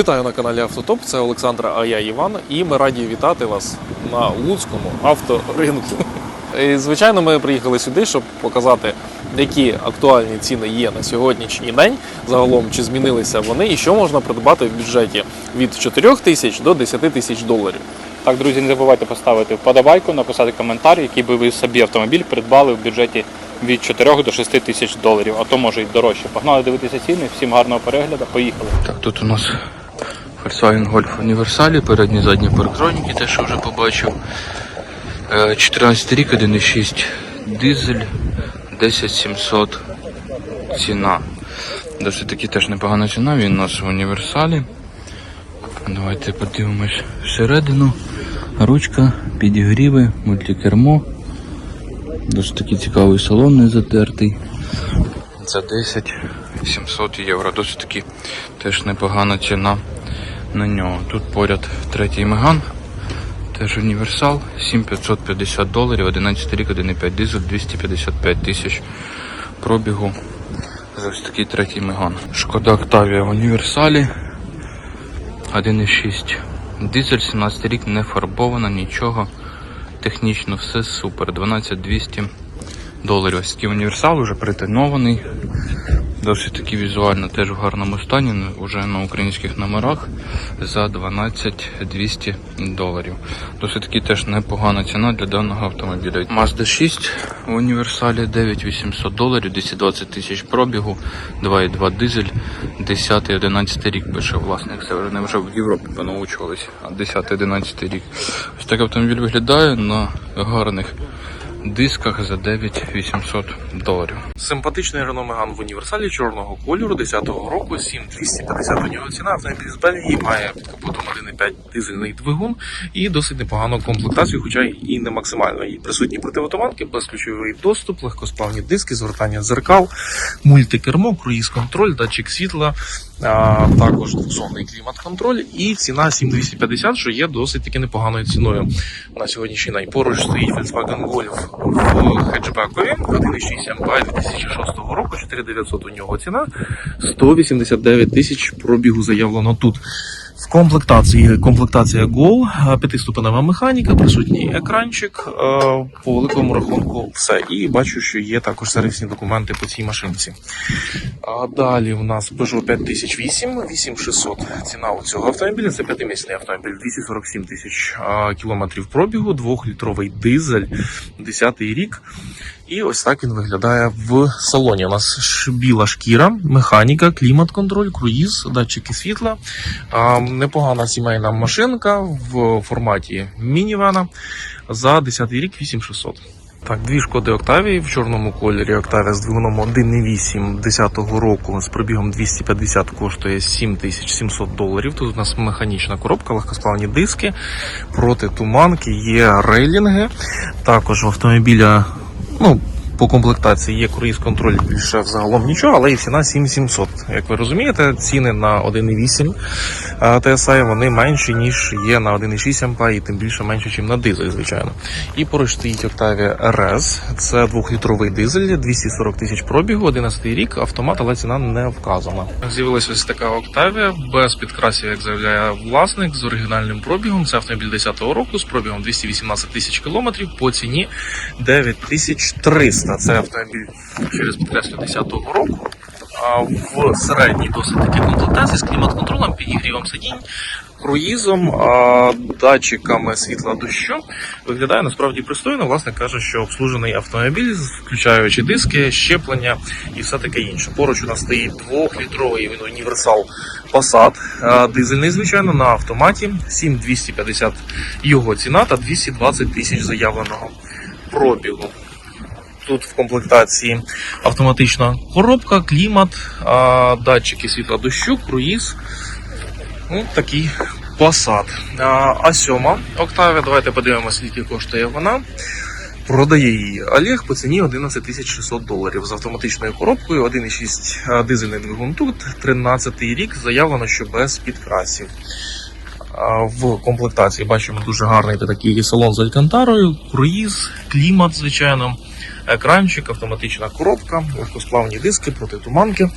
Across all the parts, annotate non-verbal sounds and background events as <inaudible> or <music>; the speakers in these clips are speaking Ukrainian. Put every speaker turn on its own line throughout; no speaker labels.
Вітаю на каналі Автотоп. Це Олександр, а я Іван, і ми раді вітати вас на Луцькому авторинку. І, звичайно, ми приїхали сюди, щоб показати, які актуальні ціни є на сьогоднішній день. Загалом чи змінилися вони, і що можна придбати в бюджеті від 4 тисяч до 10 тисяч доларів.
Так, друзі, не забувайте поставити вподобайку, написати коментар, який би ви собі автомобіль придбали в бюджеті від 4 до 6 тисяч доларів, а то може й дорожче. Погнали дивитися ціни, всім гарного перегляду, поїхали.
Так, тут у нас Volkswagen Golf Універсалі, передні задні парктроніки, те, що вже побачив. Е, 14 рік, 1,6 дизель, 10700 ціна. Досить таки теж непогана ціна, він у нас в універсалі. Давайте подивимось всередину. Ручка, підігріви, мультикермо. Досить такий цікавий салон не затертий за 10 700 євро. Досить таки теж непогана ціна на нього. Тут поряд третій Меган, теж універсал, 7550 доларів, 11 рік, 1,5 дизель, 255 тисяч пробігу. За ось такий третій Меган. Шкода Октавія в універсалі. 1,6 дизель, 17 рік, не фарбована, нічого. Технічно все супер. 12200 доларів. Ось такий універсал вже притонований. Досить таки візуально теж в гарному стані, вже на українських номерах за 12200 доларів. Досить таки теж непогана ціна для даного автомобіля. Mazda 6 в універсалі 9800 доларів, 220 тисяч пробігу, 2,2 дизель, 10-11 рік пише власник. Це не вже в Європі понаучувалися, а 10-11 рік. Ось так автомобіль виглядає на гарних дисках за 9800 доларів.
Симпатичний Renault Megane в універсалі чорного кольору 10-го року, 7250 у нього ціна. Автомобіль з Бельгії має під капотом 1,5 дизельний двигун і досить непогану комплектацію, хоча і не максимально. І присутні противотуманки, безключовий доступ, легкосплавні диски, згортання дзеркал, мультикермо, круїз-контроль, датчик світла, також двохзонний клімат-контроль і ціна 7250, що є досить таки непоганою ціною на сьогоднішній день. Поруч стоїть Volkswagen Golf в хеджбекові 1,6 МП 2006 року, 4900 у нього ціна, 189 тисяч пробігу заявлено тут. В комплектації комплектація Go, п'ятиступенева механіка, присутній екранчик. е, По великому рахунку все. І бачу, що є також сервісні документи по цій машинці. А далі в нас Peugeot 5008, 8600 ціна у цього автомобіля. Це п'ятимісний автомобіль, 247 тисяч кілометрів пробігу, двохлітровий дизель, 10-й рік. І ось так він виглядає в салоні. У нас біла шкіра, механіка, клімат-контроль, круїз, датчики світла. Непогана сімейна машинка в форматі мінівана за 10 рік 8600. Так, дві шкоди Октавії в чорному кольорі. Октавія з двигуном 1.8 10-го року з пробігом 250 коштує 7700 доларів. Тут у нас механічна коробка, легкосплавні диски, протитуманки, є рейлінги. Також в автомобіля, ну, по комплектації є круїз-контроль більше взагалом нічого, але і ціна 7700. Як ви розумієте, ціни на 1.8 а, TSI вони менші, ніж є на 1.6 МП, і тим більше менше, ніж на дизель, звичайно. І поруч стоїть Octavia RS. Це двохлітровий дизель, 240 тисяч пробігу, 11 рік, автомат, але ціна не вказана. З'явилася ось така Octavia без підкрасів, як заявляє власник, з оригінальним пробігом. Це автомобіль 10-го року з пробігом 218 тисяч кілометрів по ціні 9300. Це автомобіль через підкреслю 10-го року. В середній досить таки комплектації з клімат-контролем, підігрівом сидінь, круїзом, датчиками світла дощу. Виглядає насправді пристойно. Власне каже, що обслужений автомобіль, включаючи диски, щеплення і все таке інше. Поруч у нас стоїть двохлітровий він універсал Passat, дизельний, звичайно, на автоматі. 7250 його ціна та 220 тисяч заявленого пробігу. Тут в комплектації автоматична коробка, клімат, датчики світла дощу, круїз. Ну, такий Passat. А, а сьома Октавія, давайте подивимося, скільки коштує вона. Продає її Олег по ціні 11 600 доларів з автоматичною коробкою, 1,6 дизельний двигун тут, 13 рік, заявлено, що без підкрасів. В комплектації бачимо дуже гарний такий салон з алькантарою, круїз, клімат, звичайно, екранчик, автоматична коробка, легкосплавні диски, протитуманки.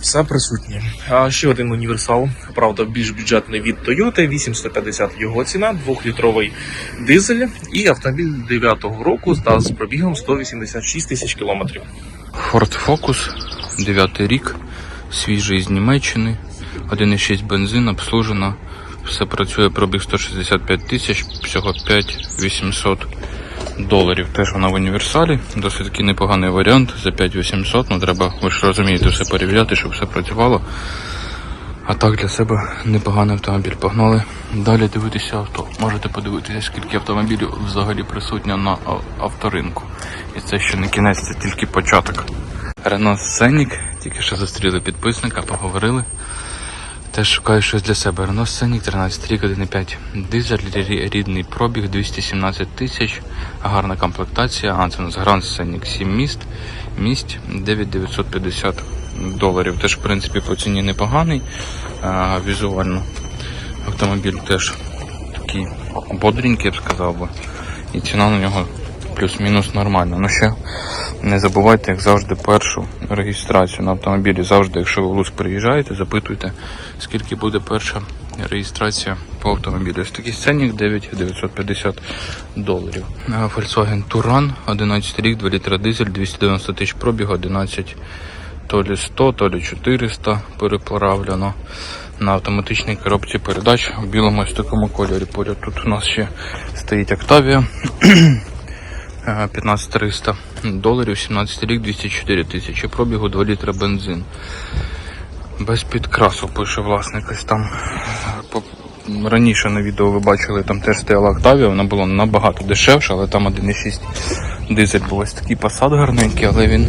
Все присутнє. А ще один універсал, правда, більш бюджетний від Toyota, 8150 його ціна, 2-літровий дизель і автомобіль 9-го року з пробігом 186 тисяч кілометрів.
Ford Focus, 9 рік, свіжий з Німеччини, 1,6 бензин, обслужено, все працює, пробіг 165 тисяч, всього 5800 доларів. Теж вона в універсалі, досить таки непоганий варіант за 5800, ну треба, ви ж розумієте, все перевіряти, щоб все працювало. А так для себе непоганий автомобіль. Погнали далі дивитися авто. Можете подивитися, скільки автомобілів взагалі присутньо на авторинку. І це ще не кінець, це тільки початок. Рено Сценік, тільки що зустріли підписника, поговорили. Теж шукаю щось для себе. Рено Сценік 13 рік, 1,5 дизель, рідний пробіг 217 тисяч, гарна комплектація. А, це Гранд Сценік 7 міст, місць 9950 доларів. Теж, в принципі, по ціні непоганий. А, візуально автомобіль теж такий бодренький, я б сказав би. І ціна на нього плюс-мінус нормальна. Ну ще не забувайте, як завжди, першу реєстрацію на автомобілі. Завжди, якщо ви в Луцьк приїжджаєте, запитуйте, скільки буде перша реєстрація по автомобілю. Ось такий сценник 9950 доларів. Volkswagen Touran, 11 рік, 2 літра дизель, 290 тисяч пробігу, 11 то лі 100, то лі 400 переплавлено на автоматичній коробці передач в білому ось такому кольорі. Поряд тут у нас ще стоїть Octavia. Е, 15300 доларів, 17 рік, 204 тисячі пробігу, 2 літра бензин. Без підкрасу пише власник ось там. Раніше на відео ви бачили, там теж стояла Octavia, вона була набагато дешевша, але там 1,6 дизель був ось такий посад гарненький, але він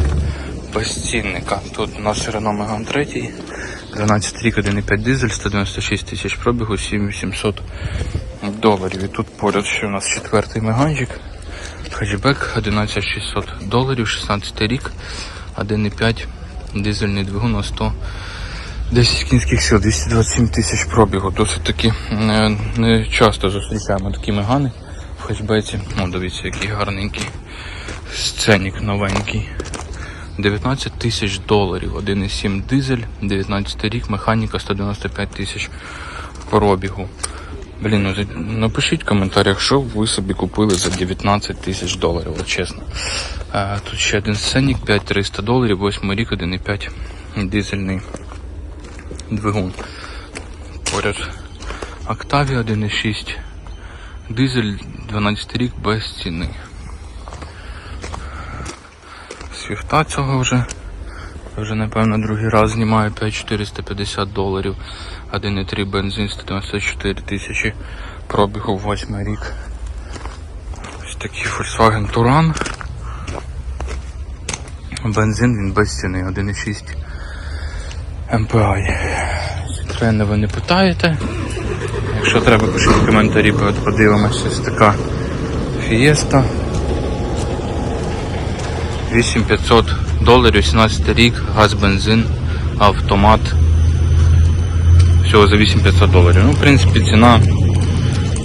без цінника. Тут у нас Renault Megane 3, 12 рік, 1,5 дизель, 196 тисяч пробігу, 7800 доларів. І тут поряд ще у нас четвертий меганчик. Хетчбек 11600 доларів, 16 рік, 1,5 дизельний двигун на 100 10 кінських сил, 227 тисяч пробігу. Досить таки не, не часто зустрічаємо такі мегани в хетчбеці. О, дивіться, який гарненький сценік новенький. 19 тисяч доларів, 1,7 дизель, 19 рік, механіка 195 тисяч пробігу. Блін, ну напишіть в коментарях, що ви собі купили за 19 тисяч доларів, от чесно. А, тут ще один сценік, 5300 доларів, 8 рік, 1,5 дизельний двигун. Поряд Octavia 1,6 дизель 12 рік без ціни. Свіфта цього вже. Вже, напевно, другий раз знімаю 5450 доларів. 1,3 бензин 194 тисячі пробігу 8 рік. Ось такий Volkswagen Touran. Бензин він без ціни 1,6 MPI. Трени ви не питаєте. Якщо треба, пишіть коментарі, подивимося. Ось така Fiesta. 8500 доларів, 17 рік, газ, бензин, автомат. Всього за 8500 доларів. Ну, в принципі, ціна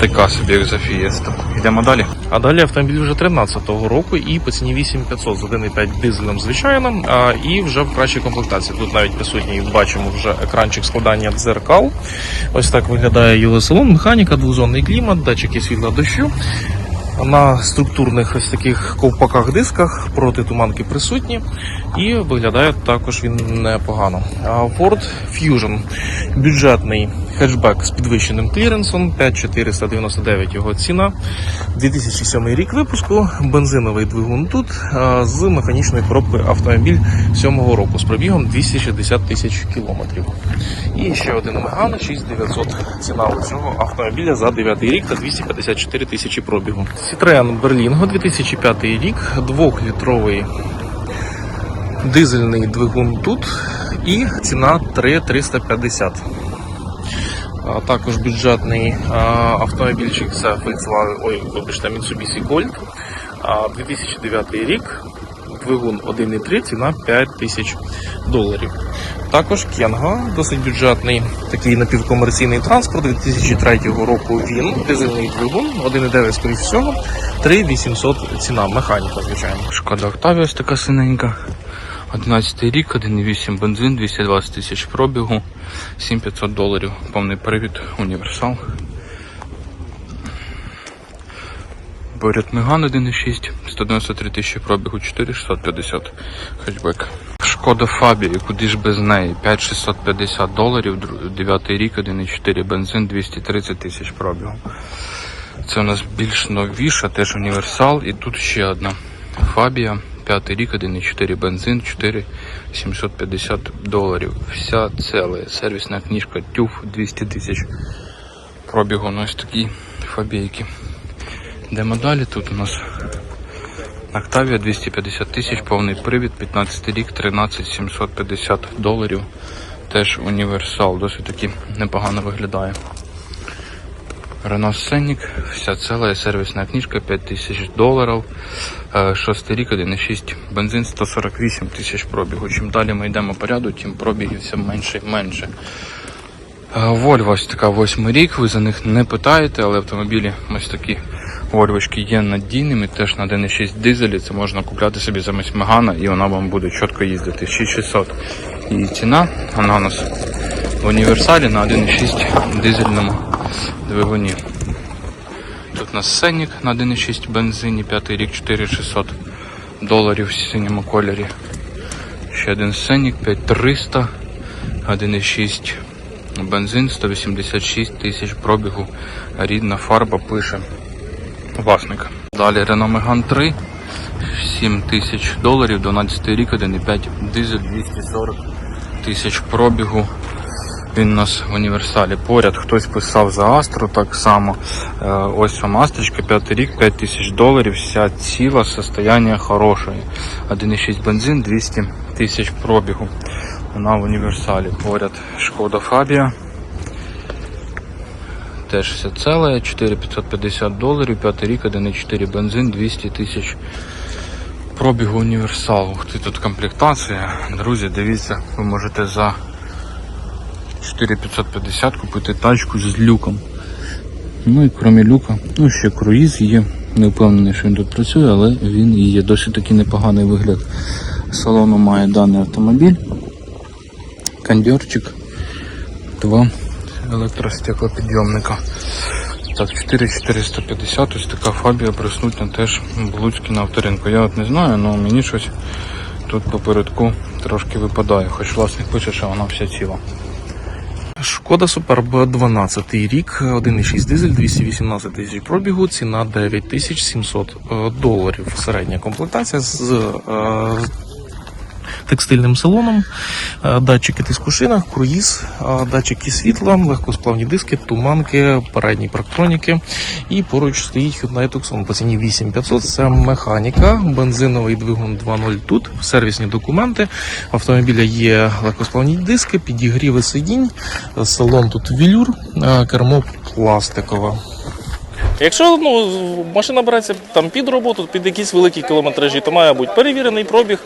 така собі, як за Fiesta. Йдемо далі.
А далі автомобіль вже 13-го року і по ціні 8500 з 1,5 дизелем звичайним, а, і вже в кращій комплектації. Тут навіть присутній бачимо вже екранчик складання дзеркал. Ось так виглядає його салон, механіка, двозонний клімат, датчики світла дощу. На структурних ось таких ковпаках дисках протитуманки присутні і виглядає також він непогано. Ford Fusion бюджетний хетчбек з підвищеним кліренсом 5499 його ціна. 2007 рік випуску, бензиновий двигун тут з механічною коробкою автомобіль 7 року з пробігом 260 тисяч кілометрів. І ще один Меган 6900 ціна цього автомобіля за 9 рік та 254 тисячі пробігу. Citroen Berlingo 2005 рік, 2-літровий дизельний двигун тут і ціна 3350. А Також бюджетний автомобільчик це Volkswagen, ой, вибачте, Mitsubishi Gold. А, 2009 рік, двигун 1,3, ціна 5 тисяч доларів. Також Кенга, досить бюджетний, такий напівкомерційний транспорт 2003 року він, дизельний двигун, 1,9 скоріш всього, 3800 ціна, механіка, звичайно.
Шкода ось така синенька. 11 рік, 1,8 бензин, 220 тисяч пробігу, 7500 доларів. Повний привід, універсал. Поряд Меган 1,6, 193 тисячі пробігу, 4650 хетчбек. Шкода Фабія, куди ж без неї? 5650 доларів, 9 рік, 1,4 бензин, 230 тисяч пробігу. Це у нас більш новіша, теж універсал. І тут ще одна Фабія, 5 рік, 1,4 бензин, 4 750 доларів. Вся ціла сервісна книжка TÜV 200 тисяч пробігу. Ну, ось такі фабійки. Йдемо далі. Тут у нас Octavia 250 тисяч, повний привід, 15 рік, 13 750 доларів. Теж універсал, досить таки непогано виглядає. Renault Scenic, вся ціла сервісна книжка 5 тисяч доларів. Е, Шостий рік, 1,6 бензин 148 тисяч пробігу. Чим далі ми йдемо по ряду, тим пробігів все менше і менше. Е, Volvo ось така восьмий рік, ви за них не питаєте, але автомобілі ось такі Вольвочки є надійними, теж на 1,6 дизелі. Це можна купляти собі замість Мегана і вона вам буде чітко їздити. 6600 її ціна. Вона у нас в універсалі на 1,6 дизельному двигуні. Тут у нас Сенік на 1,6 бензині, 5 рік 4600 доларів в синьому кольорі. Ще один Сенік 5300, 1,6 бензин, 186 тисяч пробігу. Рідна фарба пише власника. Далі Renault Megane 3, 7 тисяч доларів, 12 рік, 1,5 дизель, 240 тисяч пробігу. Він у нас в універсалі. Поряд хтось писав за Астру так само. Е, Ось вам Астрочка, 5 рік, 5 тисяч доларів, вся ціла, состояние хороше. 1,6 бензин, 200 тисяч пробігу. Вона в універсалі. Поряд Шкода Фабія. Теж все целе, 4550 доларів, 5 рік, 1,4 бензин, 200 тисяч пробігу універсалу. Ух ти, тут комплектація. Друзі, дивіться, ви можете за 4550 купити тачку з люком. Ну і крім люка, ну ще круїз є. Не впевнений, що він тут працює, але він є досить таки непоганий вигляд. Салону має даний автомобіль. Кондьорчик. Два електростеклопідйомника. Так, 4450, ось така фабія присутня теж в на авторинку. Я от не знаю, але мені щось тут попередку трошки випадає, хоч власник пише, що вона вся ціла.
Шкода Суперб 12 рік, 1,6 дизель, 218 тисяч пробігу, ціна 9700 е, доларів. Середня комплектація з е, текстильним салоном, е, датчики тиску шинах, круїз, датчики світла, легкосплавні диски, туманки, передні парктроніки. І поруч стоїть Hyundai Tucson по ціні 8500. Це механіка, бензиновий двигун 2.0 тут, сервісні документи. В автомобіля є легкосплавні диски, підігріви сидінь, салон тут велюр, е, кермо пластикове. Якщо ну, машина береться там під роботу, під якісь великі кілометражі, то має бути перевірений пробіг,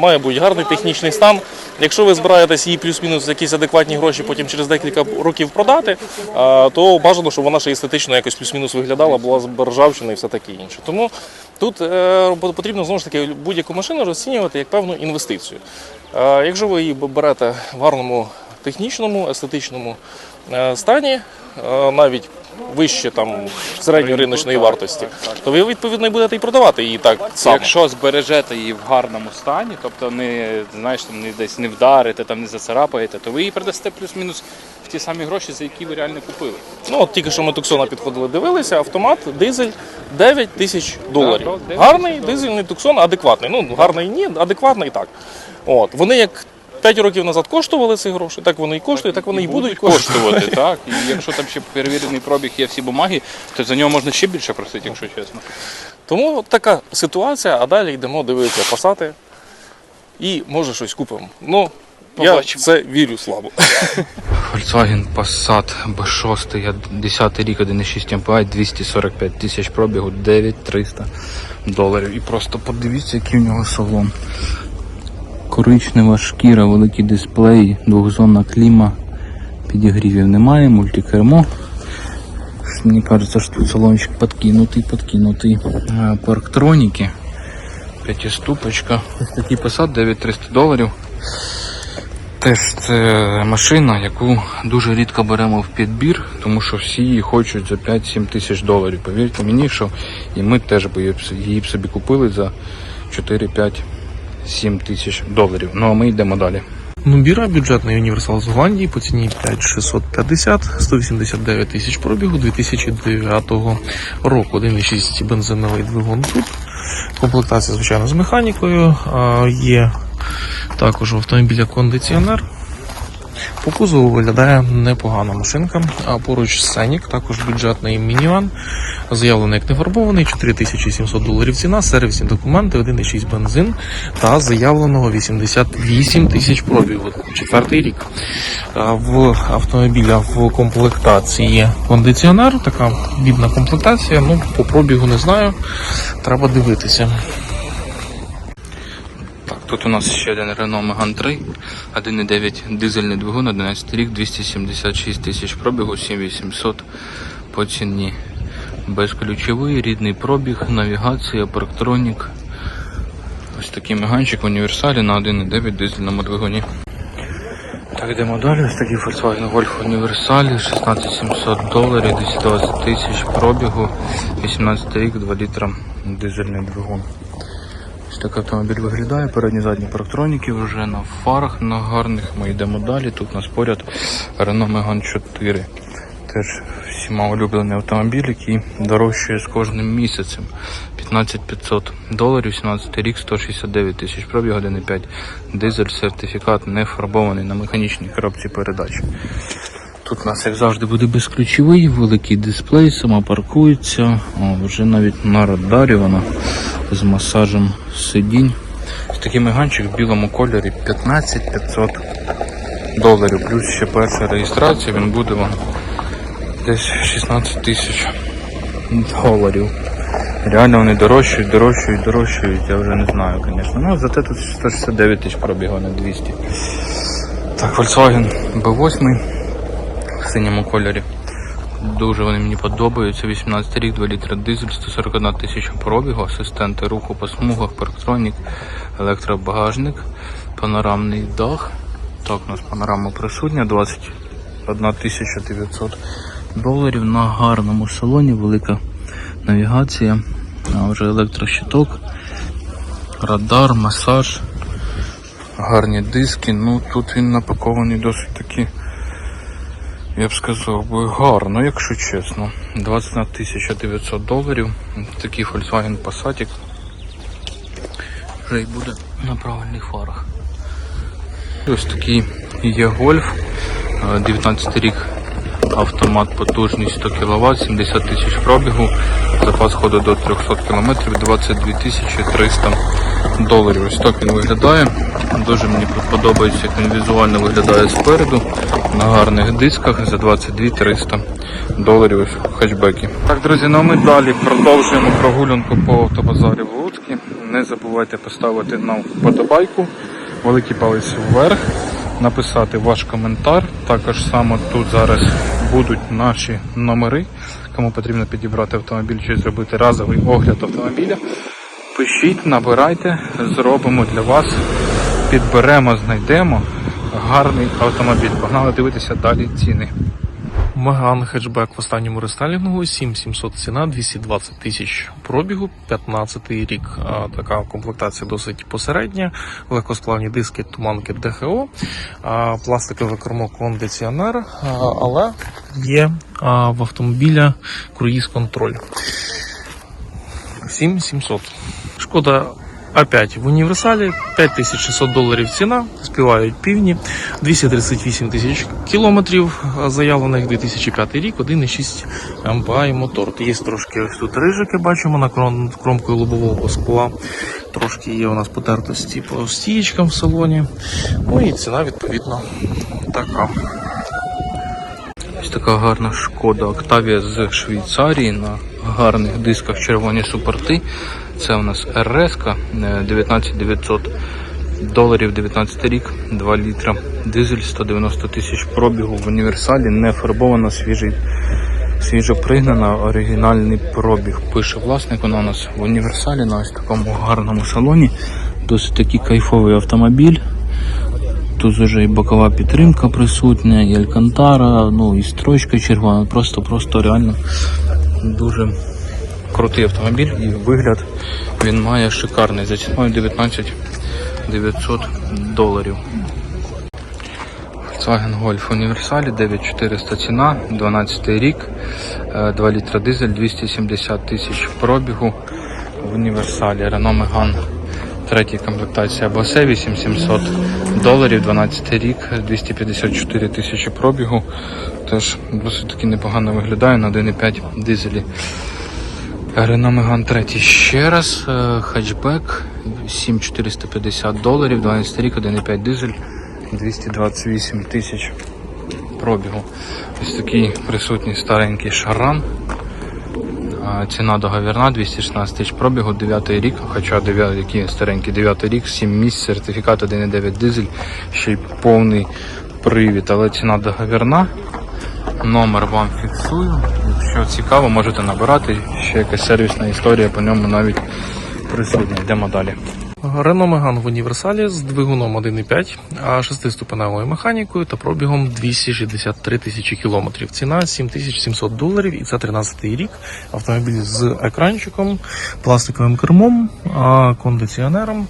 має бути гарний технічний стан. Якщо ви збираєтесь її плюс-мінус якісь адекватні гроші потім через декілька років продати, то бажано, щоб вона ще естетично якось плюс-мінус виглядала, була з ржавчини і все таке інше. Тому тут е, потрібно знову ж таки будь-яку машину розцінювати як певну інвестицію. Якщо ви її берете в гарному технічному, естетичному е, стані, е, навіть вище там середньої риночної вартості, то ви відповідно і будете і продавати її так само.
Якщо збережете її в гарному стані, тобто не знаєш, там не десь не вдарите, там не зацарапаєте, то ви її продасте плюс-мінус в ті самі гроші, за які ви реально купили.
Ну от тільки що ми Туксона підходили, дивилися, автомат, дизель 9 тисяч доларів. Гарний дизельний Туксон, адекватний. Ну гарний ні, адекватний так. От вони як 5 років назад коштували ці гроші, так вони і коштують, так вони і будуть коштувати.
коштувати, <laughs> так. І якщо там ще перевірений пробіг є всі бумаги, то за нього можна ще більше просити, якщо чесно.
Тому така ситуація, а далі йдемо дивитися пасати і може щось купимо. Ну, я в це вірю слабо. <laughs>
Volkswagen Passat B6, 10 рік, 1,6 MPI, 245 тисяч пробігу, 9300 доларів. І просто подивіться, який у нього салон. Коричнева шкіра, великий дисплей, двохзонна кліма, підігрівів немає, мультикермо. Мені кажеться, що тут салончик подкинутий, подкинутий. Парктроніки. п'ятиступочка. Ось такий Passat 9300 доларів. Теж це машина, яку дуже рідко беремо в підбір, тому що всі її хочуть за 5-7 тисяч доларів. Повірте мені, що і ми теж її б- собі купили за 4-5-7 тисяч доларів. Ну а ми йдемо далі.
Нубіра бюджетний універсал з Голландії по ціні 5650, 189 тисяч пробігу 2009 року. 1,6 бензиновий двигун тут. Комплектація, звичайно, з механікою. Є також в автомобіля кондиціонер. По кузову виглядає непогана машинка. А поруч Сенік, також бюджетний мініван. Заявлений як нефарбований, 4700 доларів ціна, сервісні документи, 1,6 бензин та заявленого 88 тисяч пробігу. Четвертий рік. В автомобіля в комплектації кондиціонер, така бідна комплектація. Ну, по пробігу не знаю. Треба дивитися.
Тут у нас ще один Renault Megane 3, 1,9 дизельний двигун, 11 рік, 276 тисяч пробігу, 7800 по ціні. Безключовий, рідний пробіг, навігація, парктронік. Ось такий меганчик в універсалі на 1,9 дизельному двигуні. Так, йдемо далі. Ось такий Volkswagen Golf універсалі, 16700 доларів, 220 тисяч пробігу, 18 рік, 2 літра дизельний двигун. Так автомобіль виглядає, передні задні парктроніки вже на фарах на гарних. Ми йдемо далі. Тут у нас поряд Renault Megane 4. Теж всіма улюблений автомобіль, який дорожчає з кожним місяцем. 15500 доларів, 17 рік, 169 тисяч пробіг, 1,5 дизель, сертифікат не фарбований на механічній коробці передач. Тут у нас, як завжди, буде безключовий, великий дисплей, сама паркується. О, вже навіть на радарі вона з масажем сидінь. Ось такий меганчик в білому кольорі 15 500 доларів. Плюс ще перша реєстрація, він буде вам десь 16 тисяч доларів. Реально вони дорожчають, дорожчають, дорожчають, я вже не знаю, звісно. Ну, зате тут 169 тисяч пробігу на 200. Так, Volkswagen B8 в синьому кольорі. Дуже вони мені подобаються. 18 рік, 2 літра дизель, 141 тисяча пробігу, асистенти руху по смугах, парктронік, електробагажник, панорамний дах. Так, у нас панорама присутня, 21 тисяча 900 доларів на гарному салоні, велика навігація, а вже електрощиток, радар, масаж, гарні диски. Ну тут він напакований досить таки я б сказав би гарно, якщо чесно. 21 900 доларів. Такий Volkswagen Passat вже й буде на правильних фарах. Ось такий є гольф. Е, 19 рік автомат потужність 100 кВт, 70 тисяч пробігу, запас ходу до 300 км, 22 тисячі 300 доларів. Ось так він виглядає. Дуже мені подобається, як він візуально виглядає спереду на гарних дисках за 22 300 доларів ось. Так, друзі, ну ми далі продовжуємо прогулянку по автобазарі в Луцькі. Не забувайте поставити нам вподобайку, великий палець вверх, написати ваш коментар. Також саме тут зараз будуть наші номери. Кому потрібно підібрати автомобіль чи зробити разовий огляд автомобіля. Пишіть, набирайте, зробимо для вас, підберемо, знайдемо гарний автомобіль. Погнали дивитися далі ціни.
Меган хетчбек в останньому рестайлінгу 7700 ціна, 220 тисяч пробігу, 15 рік. Така комплектація досить посередня. Легкосплавні диски, туманки ДХО, пластикове кермо кондиціонер, але є в автомобіля круїз контроль. 7700. Шкода А5 в універсалі, 5600 доларів ціна, співають півні, 238 тисяч кілометрів, заявлених 2005 рік, 1,6 МПА мотор. Є трошки ось тут рижики, бачимо на кром, кромкою лобового скла. Трошки є у нас потертості по стієчкам в салоні. Ну і ціна відповідно така.
Ось така гарна шкода Октавія з Швейцарії на гарних дисках червоні супорти. Це у нас РС 19900 доларів 19 рік, 2 літра. Дизель 190 тисяч пробігу в універсалі, не фарбовано свіжий свіжопригнана, оригінальний пробіг. Пише власник, вона у нас в універсалі на ось такому гарному салоні. Досить такий кайфовий автомобіль. Тут вже і бокова підтримка присутня, і алькантара, ну і строчка червона. Просто, просто реально дуже крутий автомобіль і вигляд він має шикарний. За ціною 19 900 доларів. Volkswagen Golf універсалі 9400 ціна, 12 рік, е, 2 літра дизель, 270 тисяч пробігу в універсалі. Renault Megane третя комплектація Bose 8700 доларів, 12 рік, 254 тисячі пробігу. Теж досить таки непогано виглядає на 1,5 дизелі. Renault Megane 3 ще раз, е, хетчбек 7450 доларів, 12 рік, 1,5 дизель, 228 тисяч пробігу. Ось такий присутній старенький шаран. Ціна договірна 216 тисяч пробігу, 9 рік, хоча 9, який старенький 9 рік, 7 місць, сертифікат 1,9 дизель, ще й повний привід, але ціна договірна. Номер вам фіксую. Якщо цікаво, можете набирати. Ще якась сервісна історія по ньому навіть присутня. Йдемо далі.
Renault Megane в універсалі з двигуном 1.5, а шестиступеневою механікою та пробігом 263 тисячі кілометрів. Ціна 7700 доларів і це 13 рік. Автомобіль з екранчиком, пластиковим кермом, кондиціонером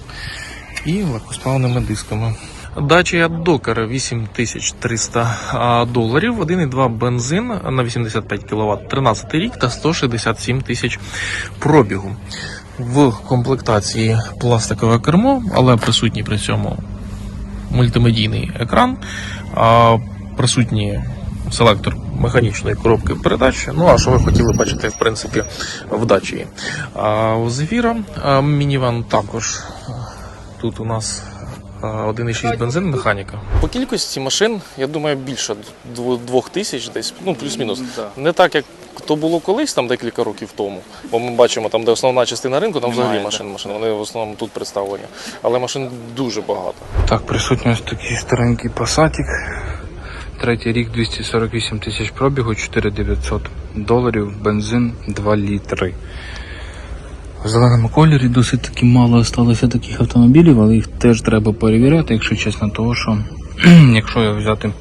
і легкосплавними дисками. Dacia Docker 8300 а, доларів, 1,2 бензин на 85 кВт, 13 рік та 167 тисяч пробігу. В комплектації пластикове кермо, але присутній при цьому мультимедійний екран, присутній селектор механічної коробки передач. Ну а що ви хотіли бачити, в принципі, в дачі. А у Zephyr мініван також. Тут у нас 1,6 бензин, механіка. По кількості машин, я думаю, більше дв- двох тисяч, десь ну плюс-мінус. Не так, як то було колись, там декілька років тому. Бо ми бачимо, там, де основна частина ринку, там взагалі машин, машин. Вони в основному тут представлені. Але машин дуже багато.
Так, присутній ось такий старенький пасатик. Третій рік 248 тисяч пробігу, 4900 доларів, бензин 2 літри. В зеленому кольорі досить таки мало залишилося таких автомобілів, але їх теж треба перевіряти, якщо чесно, того що <clears throat> якщо його взяти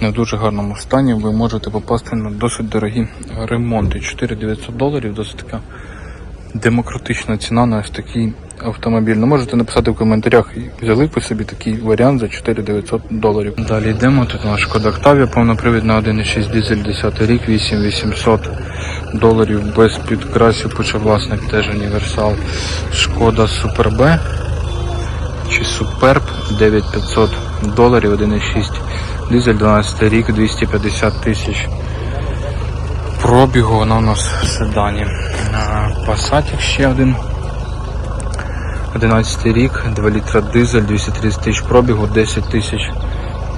не в дуже гарному стані, ви можете попасти на досить дорогі ремонти. 4900 доларів, досить така демократична ціна на ось такий автомобіль. Ну, можете написати в коментарях, взяли б собі такий варіант за 4900 доларів. Далі йдемо. Тут у нас Шкода Octavia, повнопривідна 1.6 дизель 10 рік, 8800 доларів без підкрасів, хоча власник теж універсал. Шкода Super B чи Superb 9500 доларів, 1.6 дизель 12 рік, 250 тисяч пробігу, вона у нас в седані. Пасатик ще один. 11 рік, 2 літра дизель, 230 тисяч пробігу, 10 тисяч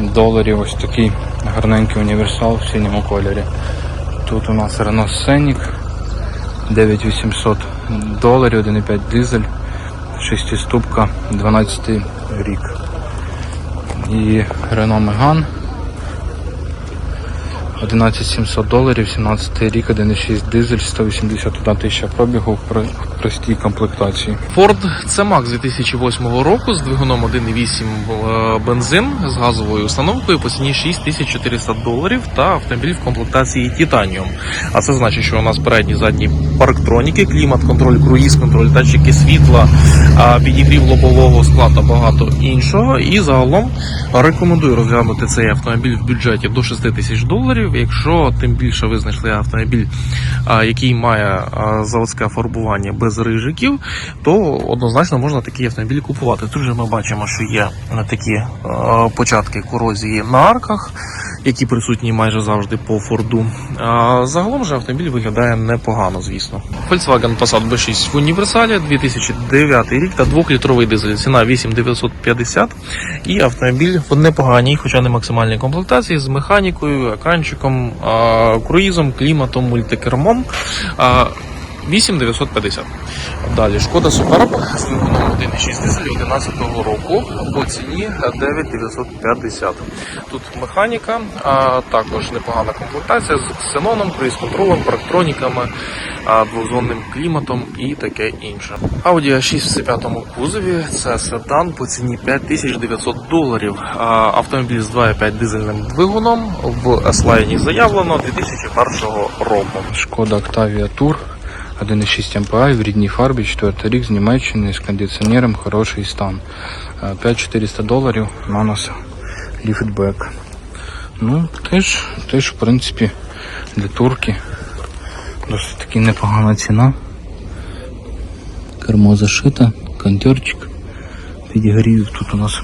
доларів. Ось такий гарненький універсал в синьому кольорі. Тут у нас Renault Scenic 9800 доларів, 1,5 дизель, 6 ступка, 12 рік. І Renault Megane 11700 доларів, 17 рік, 1,6 дизель, 181 тисяча пробігу простій комплектації.
Ford C-Max 2008 року з двигуном 1.8 е, бензин з газовою установкою по ціні 6400 доларів та автомобіль в комплектації Titanium. А це значить, що у нас передні задні парктроніки, клімат, контроль, круїз, контроль, датчики світла, підігрів лобового скла та багато іншого. І загалом рекомендую розглянути цей автомобіль в бюджеті до 6 тисяч доларів. Якщо тим більше ви знайшли автомобіль, який має заводське фарбування без рижиків, то однозначно можна такий автомобіль купувати. Тут же ми бачимо, що є е, такі е, початки корозії на арках, які присутні майже завжди по Форду. Загалом же автомобіль виглядає непогано, звісно. Volkswagen Passat B6 в універсалі 2009 рік та 2-літровий дизель. Ціна 8950 і автомобіль в непоганій, хоча не максимальній комплектації з механікою, екранчиком, круїзом, кліматом, мультикермом. А, 8950. Далі шкода Суперб з двигуном 1.6 дизель 11 року по ціні 9950. Тут механіка, а також непогана комплектація з ксеноном, круїз-контролем, парктроніками, двозонним кліматом і таке інше. Audi A6 в C5 кузові це седан по ціні 5900 доларів. Автомобіль з 2.5 дизельним двигуном в S-Line заявлено 2001 року.
Шкода Octavia Tour 1.6 MPI в рідній фарбі, 4 рік з Німеччини, з кондиціонером, хороший стан. Е, 5400 доларів на нас ліфтбек. Ну, теж, теж, в принципі, для турки досить таки непогана ціна. Кермо зашите, контерчик, підігрів тут у нас.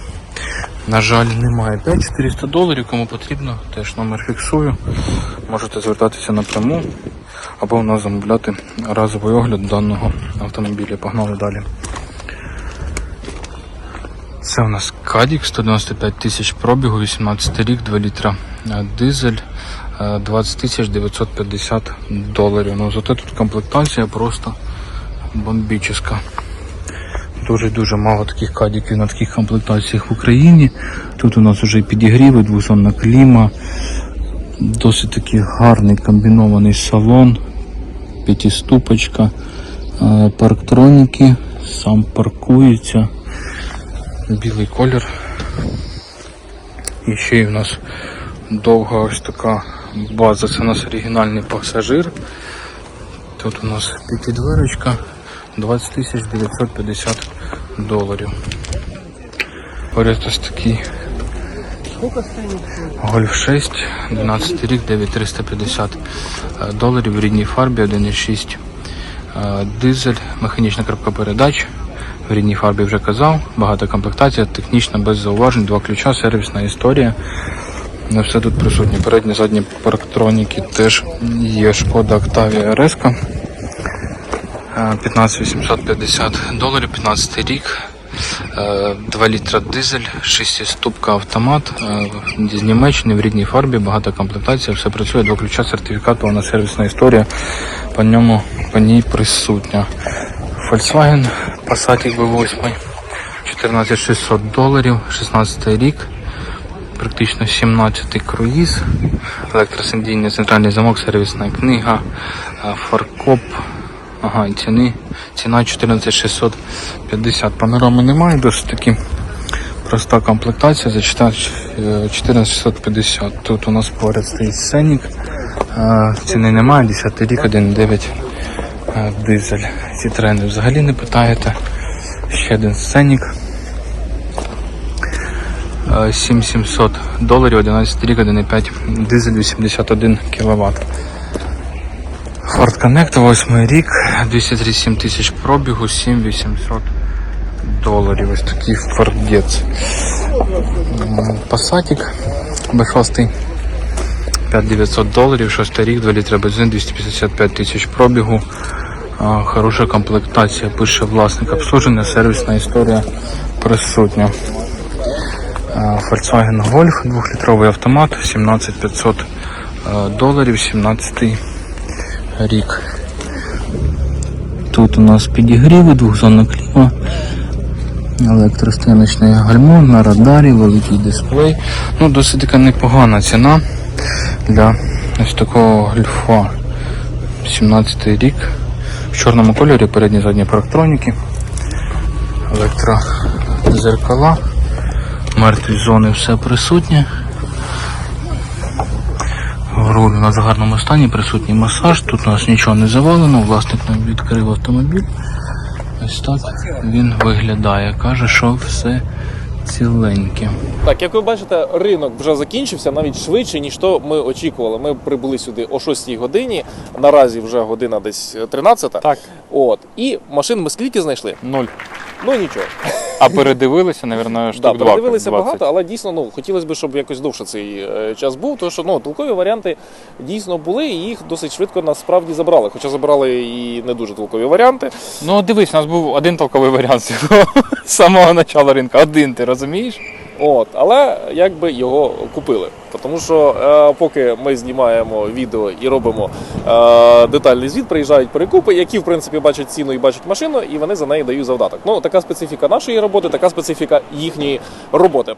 На жаль, немає 5400 доларів, кому потрібно, теж номер фіксую. Можете звертатися напряму або замовляти разовий огляд даного автомобіля. Погнали далі. Це у нас Кадік, 195 тисяч пробігу, 18 рік, 2 літра е, дизель, е, 20 тисяч 950 доларів. Ну, зате тут комплектація просто бомбічна. Дуже-дуже мало таких кадіків на таких комплектаціях в Україні. Тут у нас вже і підігріви, двозонна кліма, досить такий гарний комбінований салон, п'ятиступочка, е, парктроніки, сам паркується, білий колір. І ще й у нас довга ось така база, це у нас оригінальний пасажир. Тут у нас п'ятидверочка, 20 950 доларів. Ось такий Гольф 6, 12 рік, 9350 е, доларів в рідній фарбі, 1,6 е, дизель, механічна коробка передач. В рідній фарбі вже казав, багата комплектація, технічна, без зауважень, два ключа, сервісна історія. Не все тут присутнє. Передні, задні парктроніки теж є шкода Octavia RS. 15850 доларів, 15 рік. Е, 2 літра дизель, 6 ступка автомат е, з Німеччини в рідній фарбі, багата комплектація, все працює, два ключа, сертифікат, повна сервісна історія. По ньому по ній присутня. Volkswagen Passat V8 14600 доларів, 16 рік. Практично 17 круїз, електросидіння, центральний замок, сервісна книга, е, фаркоп, ага, і ціни, ціна 14650. Панорами немає, досить таки проста комплектація за 14 е, 14650. Тут у нас поряд стоїть сценік, е, ціни немає, 10 рік, 1.9 е, дизель. Ці трени взагалі не питаєте. Ще один сценік. Е, 7700 доларів, 11 рік, 1,5 дизель, 81 кВт. Ford Connect, 8 рік, 237 тисяч пробігу, 7800 доларів. Ось такий фордець. Пасатик B6, 5900 доларів, 6 рік, 2 літра бензин, 255 тисяч пробігу. Хороша комплектація, пише власник обслуження, сервісна історія присутня. Volkswagen Golf, 2-літровий автомат, 17500 е, доларів, 17 рік. Тут у нас підігріви, двохзонна кліма, електростіночне гальмо на радарі, великий дисплей. Ну, досить така непогана ціна для ось такого гольфа. 17 рік. В чорному кольорі передні задні парктроніки, електрозеркала, мертві зони все присутнє. Руль у нас в гарному стані, присутній масаж, тут у нас нічого не завалено, власник нам відкрив автомобіль. Ось так він виглядає. Каже, що все ціленьке.
Так, як ви бачите, ринок вже закінчився навіть швидше, ніж то ми очікували. Ми прибули сюди о 6 годині. Наразі вже година десь 13.
Так,
От. І машин ми скільки знайшли?
ноль.
Ну нічого.
А передивилися, мабуть, штук
Да,
20.
передивилися багато, але дійсно ну, хотілося б, щоб якось довше цей е, час був, тому що ну, толкові варіанти дійсно були, і їх досить швидко насправді забрали. Хоча забрали і не дуже толкові варіанти.
Ну, дивись, у нас був один толковий варіант з <laughs> самого початку ринку. Один, ти розумієш?
От, але якби його купили. Тому що е, поки ми знімаємо відео і робимо е, детальний звіт, приїжджають перекупи, які в принципі бачать ціну і бачать машину, і вони за неї дають завдаток. Ну така специфіка нашої роботи, така специфіка їхньої роботи.